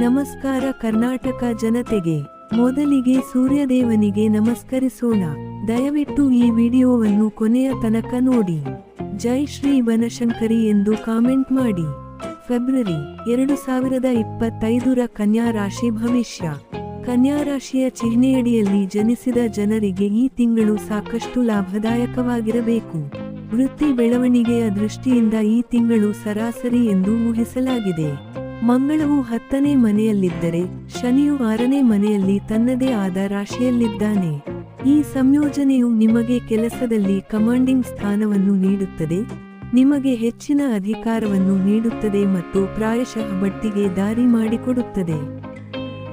ನಮಸ್ಕಾರ ಕರ್ನಾಟಕ ಜನತೆಗೆ. ಮೊದಲಿಗೆ ಸೂರ್ಯದೇವನಿಗೆ ನಮಸ್ಕರಿಸೋಣ. ದಯವಿಟ್ಟು ಈ ವಿಡಿಯೋವನ್ನು ಕೊನೆಯ ತನಕ ನೋಡಿ. ಜೈ ಶ್ರೀ ಬನಶಂಕರಿ ಎಂದು ಕಾಮೆಂಟ್ ಮಾಡಿ. ಫೆಬ್ರವರಿ ಎರಡು ಸಾವಿರದ ಇಪ್ಪತ್ತೈದರ ಕನ್ಯಾ ರಾಶಿ ಭವಿಷ್ಯ. ಕನ್ಯಾ ರಾಶಿಯ ಚಿಹ್ನೆಯಡಿಯಲ್ಲಿ ಜನಿಸಿದ ಜನರಿಗೆ ಈ ತಿಂಗಳು ಸಾಕಷ್ಟು ಲಾಭದಾಯಕವಾಗಿರಬೇಕು. ವೃತ್ತಿ ಬೆಳವಣಿಗೆಯ ದೃಷ್ಟಿಯಿಂದ ಈ ತಿಂಗಳು ಸರಾಸರಿ ಎಂದು ಊಹಿಸಲಾಗಿದೆ. ಮಂಗಳವು ಹತ್ತನೇ ಮನೆಯಲ್ಲಿದ್ದರೆ ಶನಿಯು ಆರನೇ ಮನೆಯಲ್ಲಿ ತನ್ನದೇ ಆದ ರಾಶಿಯಲ್ಲಿದ್ದಾನೆ. ಈ ಸಂಯೋಜನೆಯು ನಿಮಗೆ ಕೆಲಸದಲ್ಲಿ ಕಮಾಂಡಿಂಗ್ ಸ್ಥಾನವನ್ನು ನೀಡುತ್ತದೆ, ನಿಮಗೆ ಹೆಚ್ಚಿನ ಅಧಿಕಾರವನ್ನು ನೀಡುತ್ತದೆ ಮತ್ತು ಪ್ರಾಯಶಃ ಬಟ್ಟಿಗೆ ದಾರಿ ಮಾಡಿಕೊಡುತ್ತದೆ.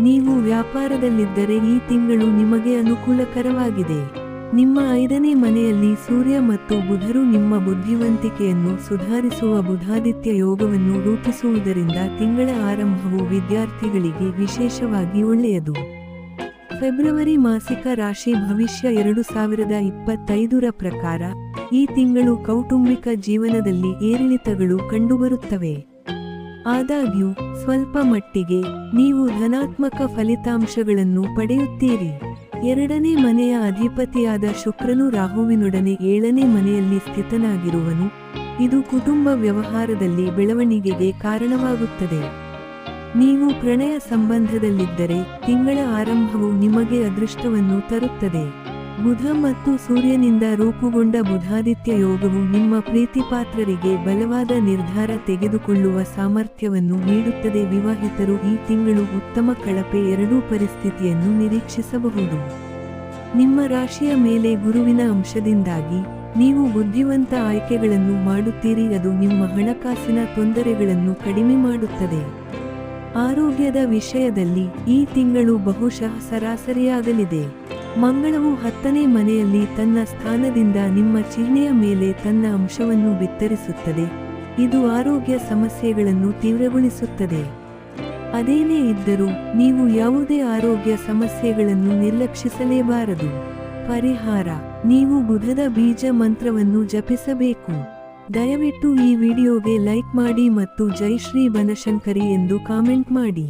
ನೀವು ವ್ಯಾಪಾರದಲ್ಲಿದ್ದರೆ ಈ ತಿಂಗಳು ನಿಮಗೆ ಅನುಕೂಲಕರವಾಗಿದೆ. ನಿಮ್ಮ ಐದನೇ ಮನೆಯಲ್ಲಿ ಸೂರ್ಯ ಮತ್ತು ಬುಧರು ನಿಮ್ಮ ಬುದ್ಧಿವಂತಿಕೆಯನ್ನು ಸುಧಾರಿಸುವ ಬುಧಾದಿತ್ಯ ಯೋಗವನ್ನು ರೂಪಿಸುವುದರಿಂದ ತಿಂಗಳ ಆರಂಭವು ವಿದ್ಯಾರ್ಥಿಗಳಿಗೆ ವಿಶೇಷವಾಗಿ ಒಳ್ಳೆಯದು. ಫೆಬ್ರವರಿ ಮಾಸಿಕ ರಾಶಿ ಭವಿಷ್ಯ ಎರಡು ಸಾವಿರದ ಇಪ್ಪತ್ತೈದರ ಪ್ರಕಾರ, ಈ ತಿಂಗಳು ಕೌಟುಂಬಿಕ ಜೀವನದಲ್ಲಿ ಏರಿಳಿತಗಳು ಕಂಡುಬರುತ್ತವೆ. ಆದಾಗ್ಯೂ, ಸ್ವಲ್ಪ ಮಟ್ಟಿಗೆ ನೀವು ಧನಾತ್ಮಕ ಫಲಿತಾಂಶಗಳನ್ನು ಪಡೆಯುತ್ತೀರಿ. ಎರಡನೇ ಮನೆಯ ಅಧಿಪತಿಯಾದ ಶುಕ್ರನು ರಾಹುವಿನೊಡನೆ ಏಳನೇ ಮನೆಯಲ್ಲಿ ಸ್ಥಿತನಾಗಿರುವನು. ಇದು ಕುಟುಂಬ ವ್ಯವಹಾರದಲ್ಲಿ ಬೆಳವಣಿಗೆಗೆ ಕಾರಣವಾಗುತ್ತದೆ. ನೀವು ಪ್ರಣಯ ಸಂಬಂಧದಲ್ಲಿದ್ದರೆ ತಿಂಗಳ ಆರಂಭವು ನಿಮಗೆ ಅದೃಷ್ಟವನ್ನು ತರುತ್ತದೆ. ಬುಧ ಮತ್ತು ಸೂರ್ಯನಿಂದ ರೂಪುಗೊಂಡ ಬುಧಾದಿತ್ಯ ಯೋಗವು ನಿಮ್ಮ ಪ್ರೀತಿಪಾತ್ರರಿಗೆ ಬಲವಾದ ನಿರ್ಧಾರ ತೆಗೆದುಕೊಳ್ಳುವ ಸಾಮರ್ಥ್ಯವನ್ನು ನೀಡುತ್ತದೆ. ವಿವಾಹಿತರು ಈ ತಿಂಗಳು ಉತ್ತಮ ಕಳಪೆ ಎರಡೂ ಪರಿಸ್ಥಿತಿಯನ್ನು ನಿರೀಕ್ಷಿಸಬಹುದು. ನಿಮ್ಮ ರಾಶಿಯ ಮೇಲೆ ಗುರುವಿನ ಅಂಶದಿಂದಾಗಿ ನೀವು ಬುದ್ಧಿವಂತ ಆಯ್ಕೆಗಳನ್ನು ಮಾಡುತ್ತೀರಿ. ಅದು ನಿಮ್ಮ ಹಣಕಾಸಿನ ತೊಂದರೆಗಳನ್ನು ಕಡಿಮೆ ಮಾಡುತ್ತದೆ. ಆರೋಗ್ಯದ ವಿಷಯದಲ್ಲಿ ಈ ತಿಂಗಳು ಬಹುಶಃ ಸರಾಸರಿಯಾಗಲಿದೆ. ಮಂಗಳವು ಹತ್ತನೇ ಮನೆಯಲ್ಲಿ ತನ್ನ ಸ್ಥಾನದಿಂದ ನಿಮ್ಮ ಚಿಹ್ನೆಯ ಮೇಲೆ ತನ್ನ ಅಂಶವನ್ನು ಬಿತ್ತರಿಸುತ್ತದೆ. ಇದು ಆರೋಗ್ಯ ಸಮಸ್ಯೆಗಳನ್ನು ತೀವ್ರಗೊಳಿಸುತ್ತದೆ. ಅದೇನೇ ಇದ್ದರೂ ನೀವು ಯಾವುದೇ ಆರೋಗ್ಯ ಸಮಸ್ಯೆಗಳನ್ನು ನಿರ್ಲಕ್ಷಿಸಲೇಬಾರದು. ಪರಿಹಾರ, ನೀವು ಬುಧದ ಬೀಜ ಮಂತ್ರವನ್ನು ಜಪಿಸಬೇಕು. ದಯವಿಟ್ಟು ಈ ವಿಡಿಯೋಗೆ ಲೈಕ್ ಮಾಡಿ ಮತ್ತು ಜೈ ಶ್ರೀ ಬನಶಂಕರಿ ಎಂದು ಕಾಮೆಂಟ್ ಮಾಡಿ.